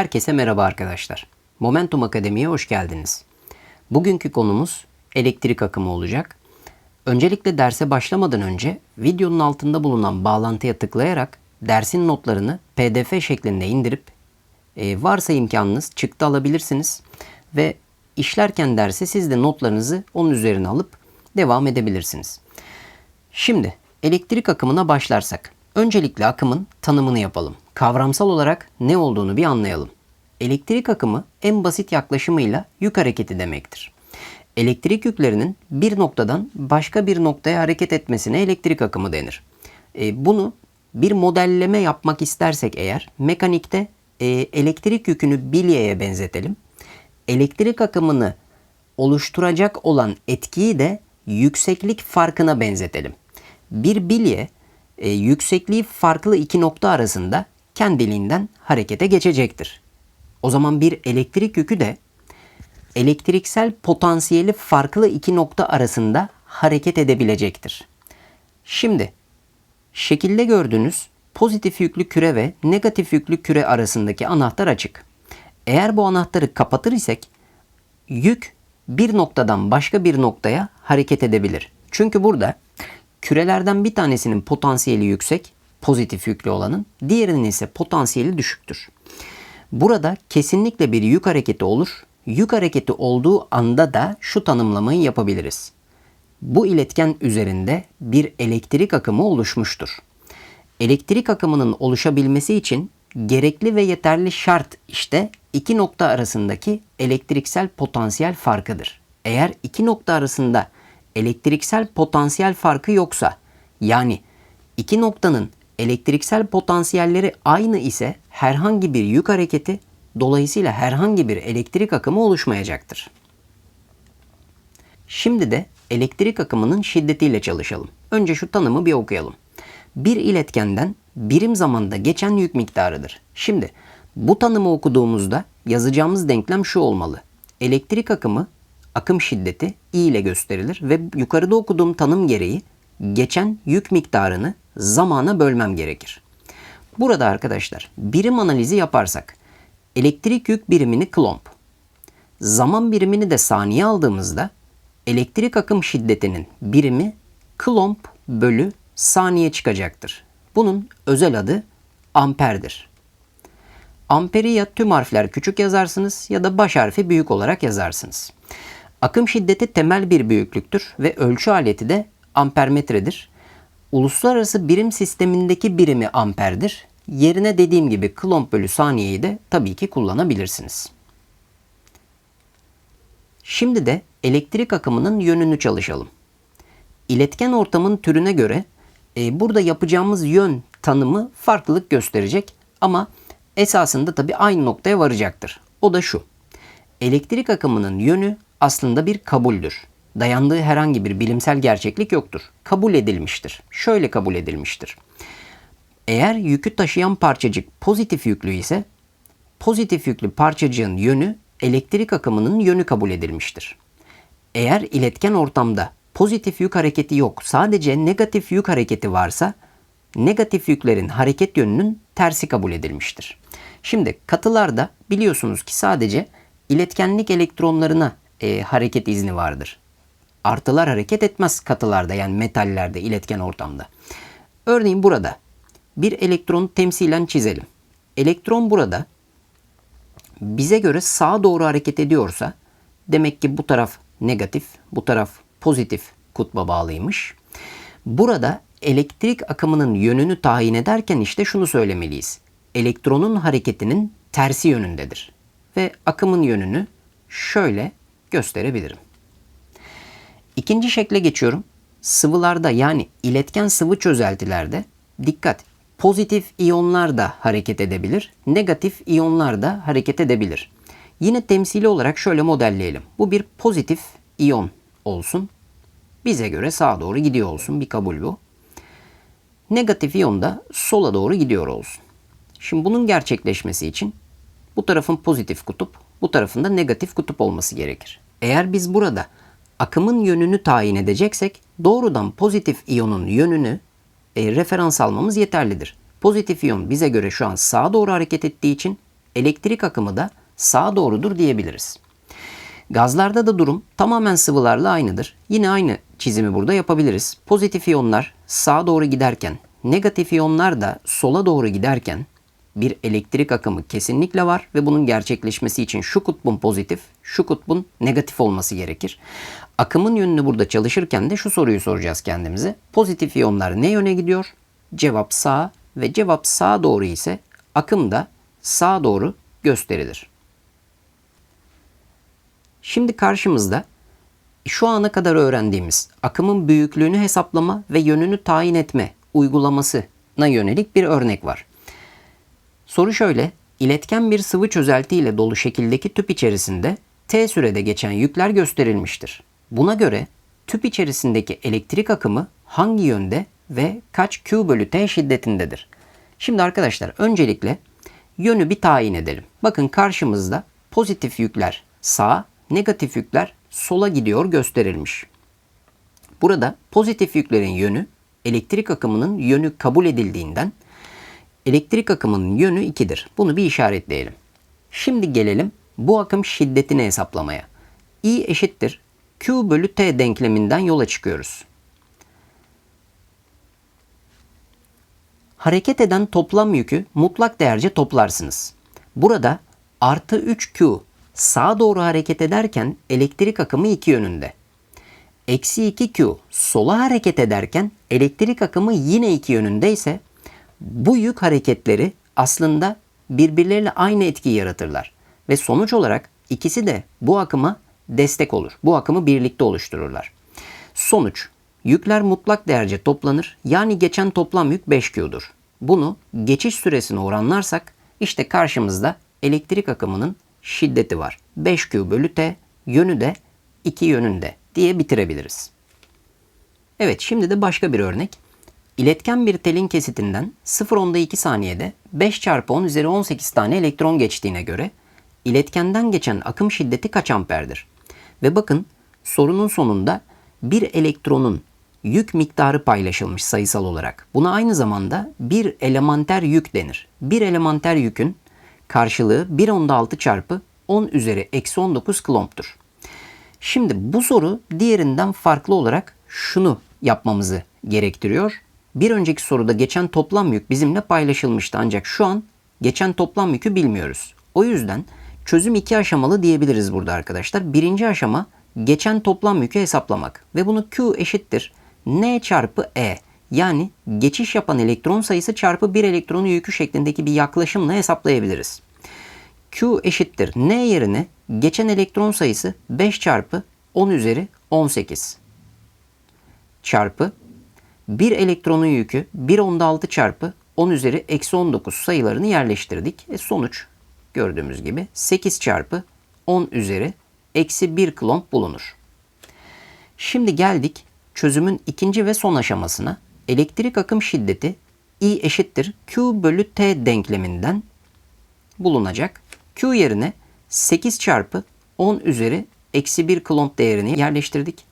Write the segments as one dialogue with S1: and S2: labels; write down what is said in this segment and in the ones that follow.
S1: Herkese merhaba arkadaşlar. Momentum Akademi'ye hoş geldiniz. Bugünkü konumuz elektrik akımı olacak. Öncelikle derse başlamadan önce videonun altında bulunan bağlantıya tıklayarak dersin notlarını PDF şeklinde indirip e, varsa imkanınız çıktı alabilirsiniz ve işlerken derse siz de notlarınızı onun üzerine alıp devam edebilirsiniz. Şimdi elektrik akımına başlarsak öncelikle akımın tanımını yapalım. Kavramsal olarak ne olduğunu bir anlayalım. Elektrik akımı en basit yaklaşımıyla yük hareketi demektir. Elektrik yüklerinin bir noktadan başka bir noktaya hareket etmesine elektrik akımı denir. E, bunu bir modelleme yapmak istersek eğer mekanikte e, elektrik yükünü bilyeye benzetelim. Elektrik akımını oluşturacak olan etkiyi de yükseklik farkına benzetelim. Bir bilye e, yüksekliği farklı iki nokta arasında kendiliğinden harekete geçecektir. O zaman bir elektrik yükü de elektriksel potansiyeli farklı iki nokta arasında hareket edebilecektir. Şimdi şekilde gördüğünüz pozitif yüklü küre ve negatif yüklü küre arasındaki anahtar açık. Eğer bu anahtarı kapatır isek yük bir noktadan başka bir noktaya hareket edebilir. Çünkü burada kürelerden bir tanesinin potansiyeli yüksek, pozitif yüklü olanın, diğerinin ise potansiyeli düşüktür. Burada kesinlikle bir yük hareketi olur. Yük hareketi olduğu anda da şu tanımlamayı yapabiliriz. Bu iletken üzerinde bir elektrik akımı oluşmuştur. Elektrik akımının oluşabilmesi için gerekli ve yeterli şart işte iki nokta arasındaki elektriksel potansiyel farkıdır. Eğer iki nokta arasında elektriksel potansiyel farkı yoksa yani iki noktanın elektriksel potansiyelleri aynı ise herhangi bir yük hareketi dolayısıyla herhangi bir elektrik akımı oluşmayacaktır. Şimdi de elektrik akımının şiddetiyle çalışalım. Önce şu tanımı bir okuyalım. Bir iletkenden birim zamanda geçen yük miktarıdır. Şimdi bu tanımı okuduğumuzda yazacağımız denklem şu olmalı. Elektrik akımı akım şiddeti I ile gösterilir ve yukarıda okuduğum tanım gereği geçen yük miktarını zamana bölmem gerekir. Burada arkadaşlar birim analizi yaparsak elektrik yük birimini klomp, zaman birimini de saniye aldığımızda elektrik akım şiddetinin birimi klomp bölü saniye çıkacaktır. Bunun özel adı amperdir. Amperi ya tüm harfler küçük yazarsınız ya da baş harfi büyük olarak yazarsınız. Akım şiddeti temel bir büyüklüktür ve ölçü aleti de ampermetredir. Uluslararası birim sistemindeki birimi amperdir. Yerine dediğim gibi klomp bölü saniyeyi de tabii ki kullanabilirsiniz. Şimdi de elektrik akımının yönünü çalışalım. İletken ortamın türüne göre e, burada yapacağımız yön tanımı farklılık gösterecek ama esasında tabii aynı noktaya varacaktır. O da şu. Elektrik akımının yönü aslında bir kabuldür. Dayandığı herhangi bir bilimsel gerçeklik yoktur. Kabul edilmiştir. Şöyle kabul edilmiştir. Eğer yükü taşıyan parçacık pozitif yüklü ise pozitif yüklü parçacığın yönü elektrik akımının yönü kabul edilmiştir. Eğer iletken ortamda pozitif yük hareketi yok, sadece negatif yük hareketi varsa negatif yüklerin hareket yönünün tersi kabul edilmiştir. Şimdi katılarda biliyorsunuz ki sadece iletkenlik elektronlarına e, hareket izni vardır. Artılar hareket etmez katılarda yani metallerde, iletken ortamda. Örneğin burada bir elektronu temsilen çizelim. Elektron burada bize göre sağa doğru hareket ediyorsa demek ki bu taraf negatif, bu taraf pozitif kutba bağlıymış. Burada elektrik akımının yönünü tayin ederken işte şunu söylemeliyiz. Elektronun hareketinin tersi yönündedir. Ve akımın yönünü şöyle gösterebilirim. İkinci şekle geçiyorum. Sıvılarda yani iletken sıvı çözeltilerde dikkat pozitif iyonlar da hareket edebilir, negatif iyonlar da hareket edebilir. Yine temsili olarak şöyle modelleyelim. Bu bir pozitif iyon olsun. Bize göre sağa doğru gidiyor olsun. Bir kabul bu. Negatif iyon da sola doğru gidiyor olsun. Şimdi bunun gerçekleşmesi için bu tarafın pozitif kutup, bu tarafın da negatif kutup olması gerekir. Eğer biz burada akımın yönünü tayin edeceksek doğrudan pozitif iyonun yönünü e, referans almamız yeterlidir. Pozitif iyon bize göre şu an sağa doğru hareket ettiği için elektrik akımı da sağa doğrudur diyebiliriz. Gazlarda da durum tamamen sıvılarla aynıdır. Yine aynı çizimi burada yapabiliriz. Pozitif iyonlar sağa doğru giderken, negatif iyonlar da sola doğru giderken bir elektrik akımı kesinlikle var ve bunun gerçekleşmesi için şu kutbun pozitif, şu kutbun negatif olması gerekir. Akımın yönünü burada çalışırken de şu soruyu soracağız kendimize. Pozitif iyonlar ne yöne gidiyor? Cevap sağ ve cevap sağa doğru ise akım da sağa doğru gösterilir. Şimdi karşımızda şu ana kadar öğrendiğimiz akımın büyüklüğünü hesaplama ve yönünü tayin etme uygulamasına yönelik bir örnek var. Soru şöyle, iletken bir sıvı çözelti ile dolu şekildeki tüp içerisinde t sürede geçen yükler gösterilmiştir. Buna göre tüp içerisindeki elektrik akımı hangi yönde ve kaç Q bölü T şiddetindedir? Şimdi arkadaşlar öncelikle yönü bir tayin edelim. Bakın karşımızda pozitif yükler sağa, negatif yükler sola gidiyor gösterilmiş. Burada pozitif yüklerin yönü elektrik akımının yönü kabul edildiğinden elektrik akımının yönü 2'dir. Bunu bir işaretleyelim. Şimdi gelelim bu akım şiddetini hesaplamaya. I eşittir Q bölü T denkleminden yola çıkıyoruz. Hareket eden toplam yükü mutlak değerce toplarsınız. Burada artı 3Q sağa doğru hareket ederken elektrik akımı iki yönünde. Eksi 2Q sola hareket ederken elektrik akımı yine iki yönünde ise bu yük hareketleri aslında birbirleriyle aynı etkiyi yaratırlar. Ve sonuç olarak ikisi de bu akıma destek olur. Bu akımı birlikte oluştururlar. Sonuç yükler mutlak değerce toplanır. Yani geçen toplam yük 5Q'dur. Bunu geçiş süresine oranlarsak işte karşımızda elektrik akımının şiddeti var. 5Q bölü T yönü de 2 yönünde diye bitirebiliriz. Evet şimdi de başka bir örnek. İletken bir telin kesitinden 0.2 saniyede 5 çarpı 10 üzeri 18 tane elektron geçtiğine göre iletkenden geçen akım şiddeti kaç amperdir? Ve bakın sorunun sonunda bir elektronun yük miktarı paylaşılmış sayısal olarak. Buna aynı zamanda bir elementer yük denir. Bir elementer yükün karşılığı 1 onda 6 çarpı 10 üzeri eksi 19 klomptur. Şimdi bu soru diğerinden farklı olarak şunu yapmamızı gerektiriyor. Bir önceki soruda geçen toplam yük bizimle paylaşılmıştı ancak şu an geçen toplam yükü bilmiyoruz. O yüzden çözüm iki aşamalı diyebiliriz burada arkadaşlar. Birinci aşama geçen toplam yükü hesaplamak ve bunu Q eşittir N çarpı E yani geçiş yapan elektron sayısı çarpı bir elektronu yükü şeklindeki bir yaklaşımla hesaplayabiliriz. Q eşittir N yerine geçen elektron sayısı 5 çarpı 10 üzeri 18 çarpı bir elektronun yükü 1 onda 6 çarpı 10 üzeri eksi 19 sayılarını yerleştirdik. E sonuç gördüğümüz gibi 8 çarpı 10 üzeri eksi 1 klomp bulunur. Şimdi geldik çözümün ikinci ve son aşamasına. Elektrik akım şiddeti I eşittir Q bölü T denkleminden bulunacak. Q yerine 8 çarpı 10 üzeri eksi 1 klomp değerini yerleştirdik.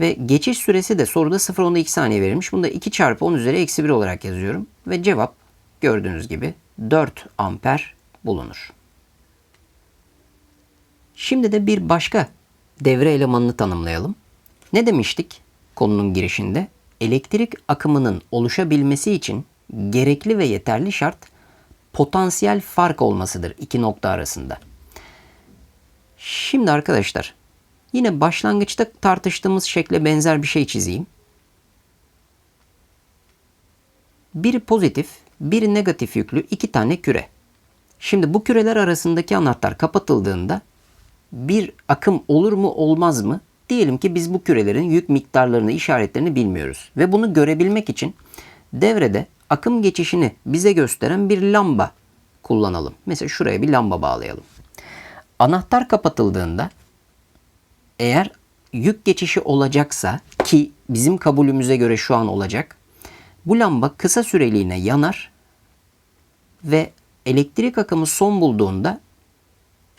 S1: Ve geçiş süresi de soruda 0.2 saniye verilmiş. Bunu da 2 çarpı 10 üzeri eksi 1 olarak yazıyorum. Ve cevap gördüğünüz gibi 4 amper bulunur. Şimdi de bir başka devre elemanını tanımlayalım. Ne demiştik konunun girişinde? Elektrik akımının oluşabilmesi için gerekli ve yeterli şart potansiyel fark olmasıdır iki nokta arasında. Şimdi arkadaşlar yine başlangıçta tartıştığımız şekle benzer bir şey çizeyim. Biri pozitif, biri negatif yüklü iki tane küre. Şimdi bu küreler arasındaki anahtar kapatıldığında bir akım olur mu olmaz mı? Diyelim ki biz bu kürelerin yük miktarlarını, işaretlerini bilmiyoruz. Ve bunu görebilmek için devrede akım geçişini bize gösteren bir lamba kullanalım. Mesela şuraya bir lamba bağlayalım. Anahtar kapatıldığında eğer yük geçişi olacaksa ki bizim kabulümüze göre şu an olacak. Bu lamba kısa süreliğine yanar ve elektrik akımı son bulduğunda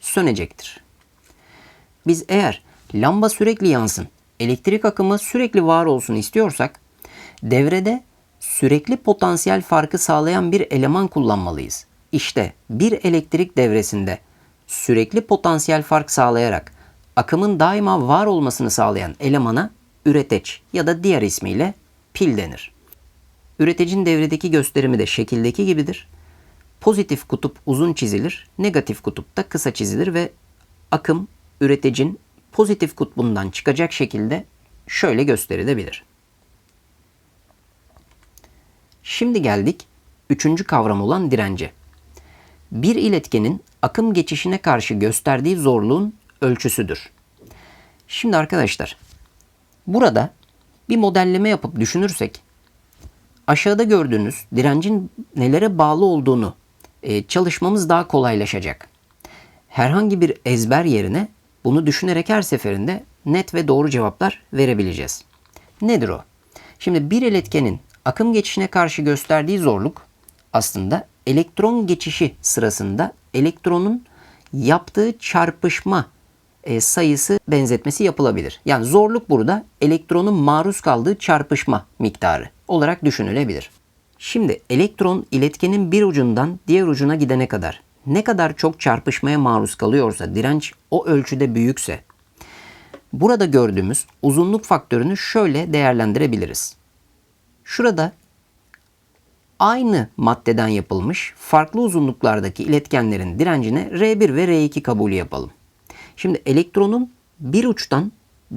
S1: sönecektir. Biz eğer lamba sürekli yansın, elektrik akımı sürekli var olsun istiyorsak devrede sürekli potansiyel farkı sağlayan bir eleman kullanmalıyız. İşte bir elektrik devresinde sürekli potansiyel fark sağlayarak akımın daima var olmasını sağlayan elemana üreteç ya da diğer ismiyle pil denir. Üretecin devredeki gösterimi de şekildeki gibidir. Pozitif kutup uzun çizilir, negatif kutup da kısa çizilir ve akım üretecin pozitif kutbundan çıkacak şekilde şöyle gösterilebilir. Şimdi geldik üçüncü kavram olan dirence. Bir iletkenin akım geçişine karşı gösterdiği zorluğun ölçüsüdür. Şimdi arkadaşlar burada bir modelleme yapıp düşünürsek aşağıda gördüğünüz direncin nelere bağlı olduğunu e, çalışmamız daha kolaylaşacak. Herhangi bir ezber yerine bunu düşünerek her seferinde net ve doğru cevaplar verebileceğiz. Nedir o? Şimdi bir iletkenin akım geçişine karşı gösterdiği zorluk aslında elektron geçişi sırasında elektronun yaptığı çarpışma e, sayısı benzetmesi yapılabilir. Yani zorluk burada elektronun maruz kaldığı çarpışma miktarı olarak düşünülebilir. Şimdi elektron iletkenin bir ucundan diğer ucuna gidene kadar ne kadar çok çarpışmaya maruz kalıyorsa, direnç o ölçüde büyükse, burada gördüğümüz uzunluk faktörünü şöyle değerlendirebiliriz. Şurada aynı maddeden yapılmış farklı uzunluklardaki iletkenlerin direncine R1 ve R2 kabulü yapalım. Şimdi elektronun bir uçtan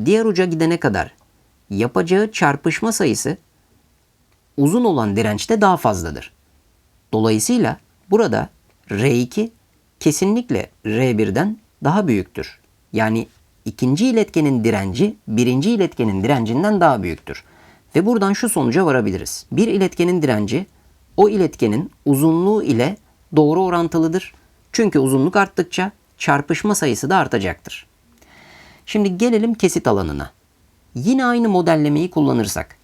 S1: diğer uca gidene kadar yapacağı çarpışma sayısı uzun olan dirençte daha fazladır. Dolayısıyla burada R2 kesinlikle R1'den daha büyüktür. Yani ikinci iletkenin direnci birinci iletkenin direncinden daha büyüktür. Ve buradan şu sonuca varabiliriz. Bir iletkenin direnci o iletkenin uzunluğu ile doğru orantılıdır. Çünkü uzunluk arttıkça çarpışma sayısı da artacaktır. Şimdi gelelim kesit alanına. Yine aynı modellemeyi kullanırsak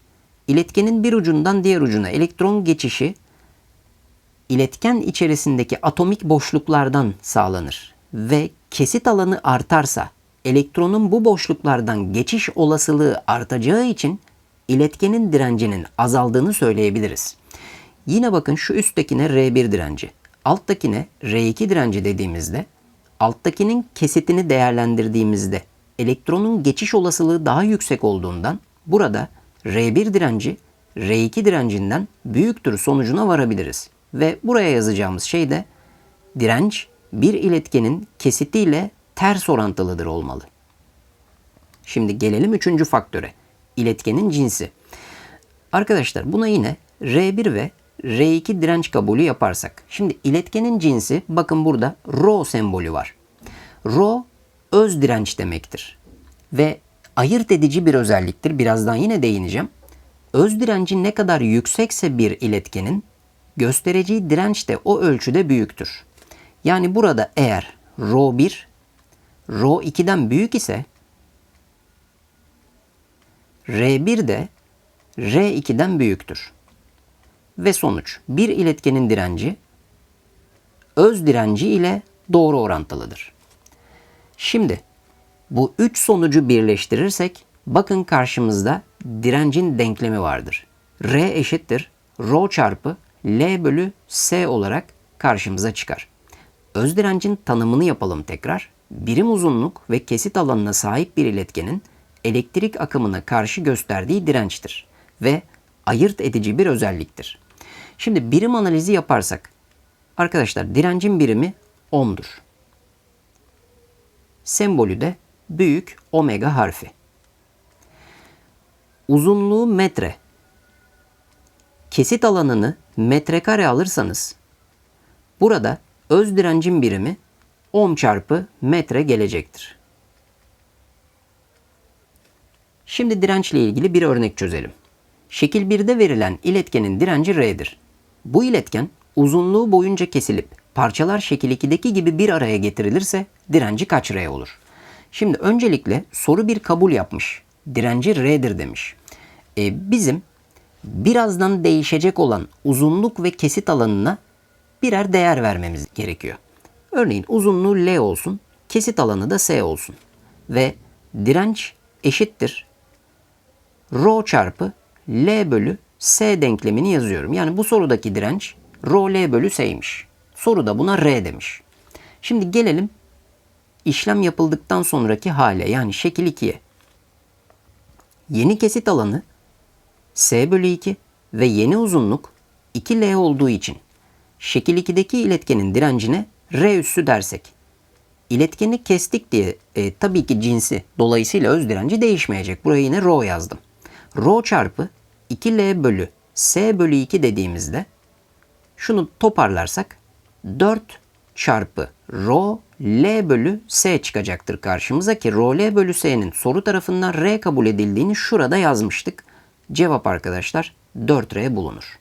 S1: iletkenin bir ucundan diğer ucuna elektron geçişi iletken içerisindeki atomik boşluklardan sağlanır ve kesit alanı artarsa elektronun bu boşluklardan geçiş olasılığı artacağı için iletkenin direncinin azaldığını söyleyebiliriz. Yine bakın şu üsttekine R1 direnci, alttakine R2 direnci dediğimizde alttakinin kesitini değerlendirdiğimizde elektronun geçiş olasılığı daha yüksek olduğundan burada R1 direnci R2 direncinden büyüktür sonucuna varabiliriz. Ve buraya yazacağımız şey de direnç bir iletkenin kesitiyle ters orantılıdır olmalı. Şimdi gelelim üçüncü faktöre. İletkenin cinsi. Arkadaşlar buna yine R1 ve R2 direnç kabulü yaparsak. Şimdi iletkenin cinsi bakın burada Rho sembolü var. Rho öz direnç demektir. Ve ayırt edici bir özelliktir. Birazdan yine değineceğim. Öz direnci ne kadar yüksekse bir iletkenin göstereceği direnç de o ölçüde büyüktür. Yani burada eğer Rho 1 Rho 2'den büyük ise R1 de R2'den büyüktür. Ve sonuç bir iletkenin direnci öz direnci ile doğru orantılıdır. Şimdi bu üç sonucu birleştirirsek bakın karşımızda direncin denklemi vardır. R eşittir Rho çarpı L bölü S olarak karşımıza çıkar. Öz direncin tanımını yapalım tekrar. Birim uzunluk ve kesit alanına sahip bir iletkenin elektrik akımına karşı gösterdiği dirençtir ve ayırt edici bir özelliktir. Şimdi birim analizi yaparsak arkadaşlar direncin birimi ohm'dur. Sembolü de büyük omega harfi. Uzunluğu metre. Kesit alanını metrekare alırsanız burada öz direncin birimi ohm çarpı metre gelecektir. Şimdi dirençle ilgili bir örnek çözelim. Şekil 1'de verilen iletkenin direnci R'dir. Bu iletken uzunluğu boyunca kesilip parçalar şekil 2'deki gibi bir araya getirilirse direnci kaç R olur? Şimdi öncelikle soru bir kabul yapmış. Direnci R'dir demiş. E, bizim birazdan değişecek olan uzunluk ve kesit alanına birer değer vermemiz gerekiyor. Örneğin uzunluğu L olsun, kesit alanı da S olsun. Ve direnç eşittir Rho çarpı L bölü S denklemini yazıyorum. Yani bu sorudaki direnç Rho L bölü S'ymiş. Soru da buna R demiş. Şimdi gelelim işlem yapıldıktan sonraki hale yani şekil 2'ye. Yeni kesit alanı S bölü 2 ve yeni uzunluk 2L olduğu için şekil 2'deki iletkenin direncine R üssü dersek. İletkeni kestik diye e, tabii ki cinsi dolayısıyla öz direnci değişmeyecek. Buraya yine rho yazdım. Rho çarpı 2L bölü S bölü 2 dediğimizde şunu toparlarsak 4 çarpı rho L bölü S çıkacaktır karşımıza ki rho L bölü S'nin soru tarafından R kabul edildiğini şurada yazmıştık. Cevap arkadaşlar 4R bulunur.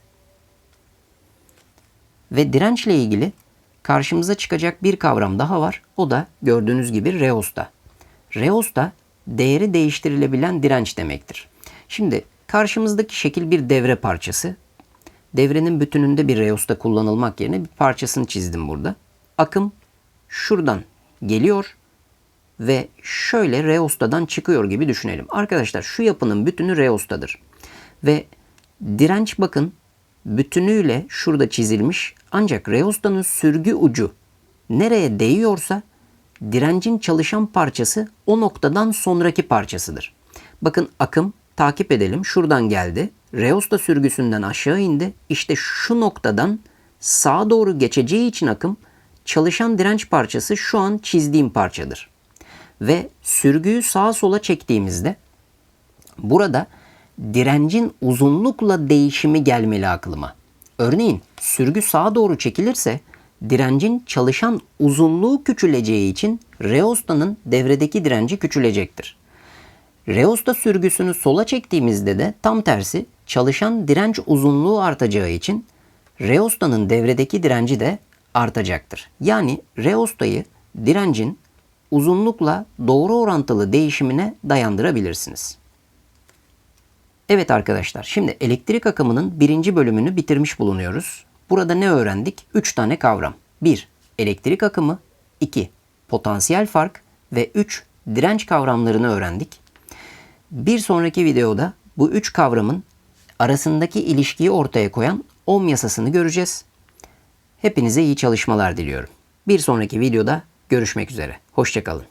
S1: Ve dirençle ilgili karşımıza çıkacak bir kavram daha var. O da gördüğünüz gibi reosta. Reosta değeri değiştirilebilen direnç demektir. Şimdi karşımızdaki şekil bir devre parçası. Devrenin bütününde bir reosta kullanılmak yerine bir parçasını çizdim burada. Akım şuradan geliyor ve şöyle reostadan çıkıyor gibi düşünelim. Arkadaşlar şu yapının bütünü reostadır. Ve direnç bakın bütünüyle şurada çizilmiş ancak reostanın sürgü ucu nereye değiyorsa direncin çalışan parçası o noktadan sonraki parçasıdır. Bakın akım takip edelim. Şuradan geldi. Reosta sürgüsünden aşağı indi. İşte şu noktadan sağa doğru geçeceği için akım çalışan direnç parçası şu an çizdiğim parçadır. Ve sürgüyü sağa sola çektiğimizde burada direncin uzunlukla değişimi gelmeli aklıma. Örneğin sürgü sağa doğru çekilirse direncin çalışan uzunluğu küçüleceği için reostanın devredeki direnci küçülecektir. Reosta sürgüsünü sola çektiğimizde de tam tersi çalışan direnç uzunluğu artacağı için reostanın devredeki direnci de artacaktır. Yani reostayı direncin uzunlukla doğru orantılı değişimine dayandırabilirsiniz. Evet arkadaşlar şimdi elektrik akımının birinci bölümünü bitirmiş bulunuyoruz. Burada ne öğrendik? 3 tane kavram. 1. Elektrik akımı 2. Potansiyel fark ve 3. Direnç kavramlarını öğrendik. Bir sonraki videoda bu üç kavramın arasındaki ilişkiyi ortaya koyan ohm yasasını göreceğiz. Hepinize iyi çalışmalar diliyorum. Bir sonraki videoda görüşmek üzere. Hoşçakalın.